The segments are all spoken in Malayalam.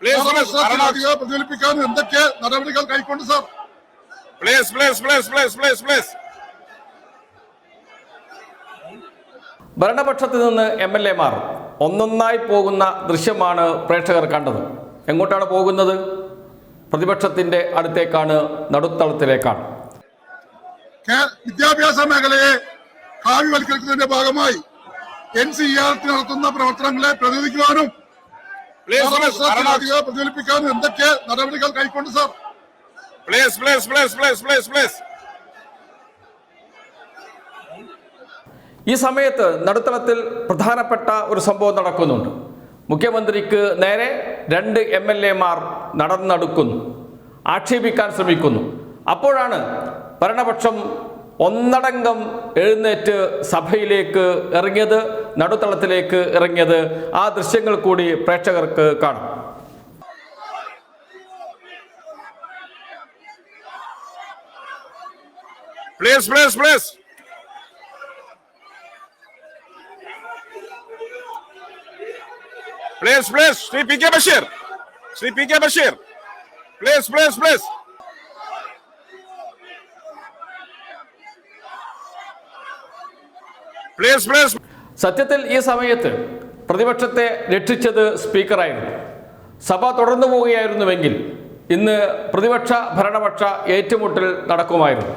പ്രതിഫലിപ്പിക്കാൻ എന്തൊക്കെ നടപടികൾ കൈക്കൊണ്ട് sir please please please please please please ഭരണപക്ഷത്ത് നിന്ന് എം എൽ എമാർ ഒന്നൊന്നായി പോകുന്ന ദൃശ്യമാണ് പ്രേക്ഷകർ കണ്ടത്. എങ്ങോട്ടാണ് പോകുന്നത്? പ്രതിപക്ഷത്തിന്റെ അടുത്തേക്കാണ് നടുത്തളത്തിലേക്കാണ്. വിദ്യാഭ്യാസ മേഖലയെ കാവ്യവൽക്കരിക്കുന്നതിന്റെ ഭാഗമായി എൻ സി ആർ നടത്തുന്ന പ്രവർത്തനങ്ങളെ പ്രതിനിധിക്കുവാനും പ്രതിഫലിപ്പിക്കാൻ എന്തൊക്കെ നടപടികൾ കൈക്കൊണ്ട് sir please please please please please please ഈ സമയത്ത് നടുത്തളത്തിൽ പ്രധാനപ്പെട്ട ഒരു സംഭവം നടക്കുന്നുണ്ട്. മുഖ്യമന്ത്രിക്ക് നേരെ രണ്ട് എം എൽ എമാർ നടന്നടുക്കുന്നു. ആക്ഷേപിക്കാൻ ശ്രമിക്കുന്നു. അപ്പോഴാണ് ഭരണപക്ഷം ഒന്നടങ്കം എഴുന്നേറ്റ് സഭയിലേക്ക് ഇറങ്ങിയത്. നടുത്തളത്തിലേക്ക് ഇറങ്ങിയത് ആ ദൃശ്യങ്ങൾ കൂടി പ്രേക്ഷകർക്ക് കാണാം Please, please, please. Please, please, Sri P.K. Bashir. Sri P.K. Bashir. Please, please, please. Please, please. സത്യത്തിൽ ഈ സമയത്ത് പ്രതിപക്ഷത്തെ രക്ഷിച്ചത് സ്പീക്കറായിരുന്നു. സഭ തുടർന്നു പോവുകയായിരുന്നുവെങ്കിൽ ഇന്ന് പ്രതിപക്ഷ ഭരണപക്ഷ ഏറ്റുമുട്ടൽ നടക്കുമായിരുന്നു.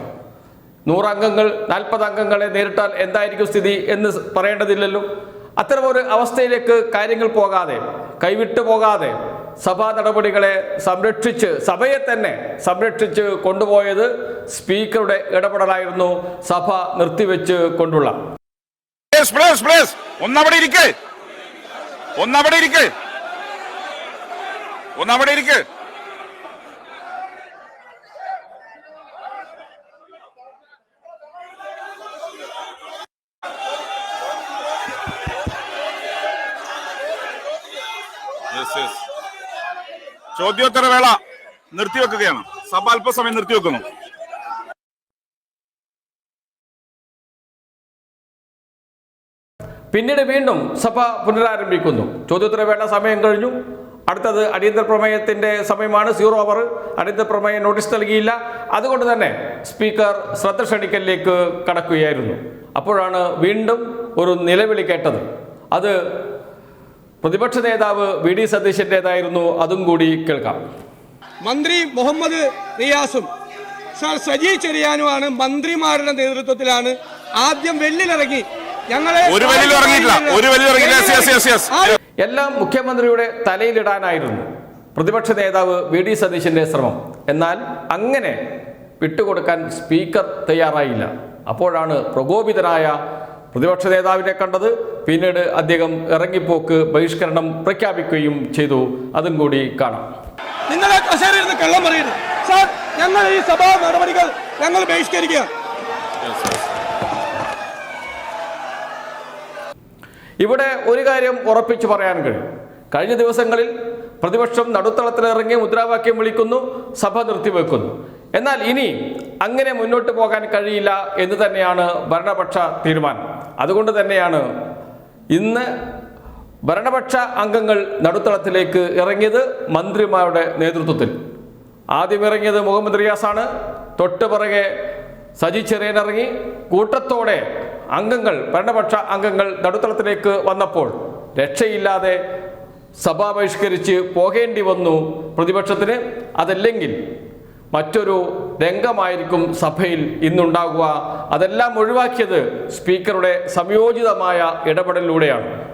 നൂറംഗങ്ങൾ നാൽപ്പത് അംഗങ്ങളെ നേരിട്ടാൽ എന്തായിരിക്കും സ്ഥിതി എന്ന് പറയേണ്ടതില്ലല്ലോ. അത്തരമൊരു അവസ്ഥയിലേക്ക് കാര്യങ്ങൾ പോകാതെ കൈവിട്ടു പോകാതെ സഭാ നടപടികളെ സംരക്ഷിച്ച് സഭയെ തന്നെ സംരക്ഷിച്ച് കൊണ്ടുപോയത് സ്പീക്കറുടെ ഇടപെടലായിരുന്നു സഭ നിർത്തിവെച്ച് കൊണ്ടുള്ള Please, പ്ലീസ് പ്ലീസ്. ഒന്നവിടെ ഇരിക്ക്. ഒന്നവിടെ ഇരിക്ക്. ഒന്നവിടെ ഇരിക്ക്. ചോദ്യോത്തരവേള നിർത്തിവെക്കുകയാണ്. സഭ അല്പസമയം നിർത്തിവെക്കുന്നു. പിന്നീട് വീണ്ടും സഭ പുനരാരംഭിക്കുന്നു. ചോദ്യോത്തരവേള സമയം കഴിഞ്ഞു. അടുത്തത് അടിയന്തര പ്രമേയത്തിന്റെ സമയമാണ്. Zero hour. അടിയന്തര പ്രമേയം നോട്ടീസ് നൽകിയില്ല. അതുകൊണ്ട് തന്നെ സ്പീക്കർ ശ്രദ്ധ ക്ഷണിക്കലിലേക്ക് കടക്കുകയായിരുന്നു. അപ്പോഴാണ് വീണ്ടും ഒരു നിലവിളി കേട്ടത്. അത് പ്രതിപക്ഷ നേതാവ് വി ഡി സതീശന്റെതായിരുന്നു അതും കൂടി കേൾക്കാം. മന്ത്രി മുഹമ്മദ് റിയാസും സാർ സജി ചെറിയാനുമാണ് മന്ത്രിമാരുടെ നേതൃത്വത്തിലാണ് ആദ്യം വെള്ളിലിറങ്ങി ഒരു ഇറങ്ങിയിട്ടില്ല. ഒരു വലിയ ഇറങ്ങിയില്ല യെസ് യെസ് യെസ് എല്ലാം മുഖ്യമന്ത്രിയുടെ തലയിലിടാനായിരുന്നു പ്രതിപക്ഷ നേതാവ് വി ഡി സതീശന്റെ ശ്രമം. എന്നാൽ അങ്ങനെ വിട്ടുകൊടുക്കാൻ സ്പീക്കർ തയ്യാറായില്ല. അപ്പോഴാണ് പ്രകോപിതനായ പ്രതിപക്ഷ നേതാവിനെ കണ്ടത്. പിന്നീട് അദ്ദേഹം ഇറങ്ങിപ്പോക്ക് ബഹിഷ്കരണം പ്രഖ്യാപിക്കുകയും ചെയ്തു. അതും കൂടി കാണാം. നിങ്ങളെ കള്ളം പറയുന്നു സാർ ഞങ്ങൾ ഈ സഭാ നടപടികൾ ഞങ്ങൾ ബഹിഷ്കരിക്കുക ഇവിടെ ഒരു കാര്യം ഉറപ്പിച്ചു പറയാൻ കഴിയും. കഴിഞ്ഞ ദിവസങ്ങളിൽ പ്രതിപക്ഷം നടുത്തളത്തിലിറങ്ങി മുദ്രാവാക്യം വിളിക്കുന്നു സഭ നിർത്തിവെക്കുന്നു. എന്നാൽ ഇനി അങ്ങനെ മുന്നോട്ട് പോകാൻ കഴിയില്ല എന്ന് തന്നെയാണ് ഭരണപക്ഷ തീരുമാനം. അതുകൊണ്ട് തന്നെയാണ് ഇന്ന് ഭരണപക്ഷ അംഗങ്ങൾ നടുത്തളത്തിലേക്ക് ഇറങ്ങിയത് മന്ത്രിമാരുടെ നേതൃത്വത്തിൽ. ആദ്യം ഇറങ്ങിയത് മുഹമ്മദ് റിയാസാണ്. തൊട്ട് പിറകെ സജി ചെറിയൻ ഇറങ്ങി. കൂട്ടത്തോടെ അംഗങ്ങൾ ഭരണപക്ഷ അംഗങ്ങൾ നടുത്തളത്തിലേക്ക് വന്നപ്പോൾ രക്ഷയില്ലാതെ സഭ ബഹിഷ്കരിച്ച് പോകേണ്ടി വന്നു പ്രതിപക്ഷത്തിന്. അതല്ലെങ്കിൽ മറ്റൊരു രംഗമായിരിക്കും സഭയിൽ ഇന്നുണ്ടാകുക. അതെല്ലാം ഒഴിവാക്കിയത് സ്പീക്കറുടെ സംയോജിതമായ ഇടപെടലിലൂടെയാണ്.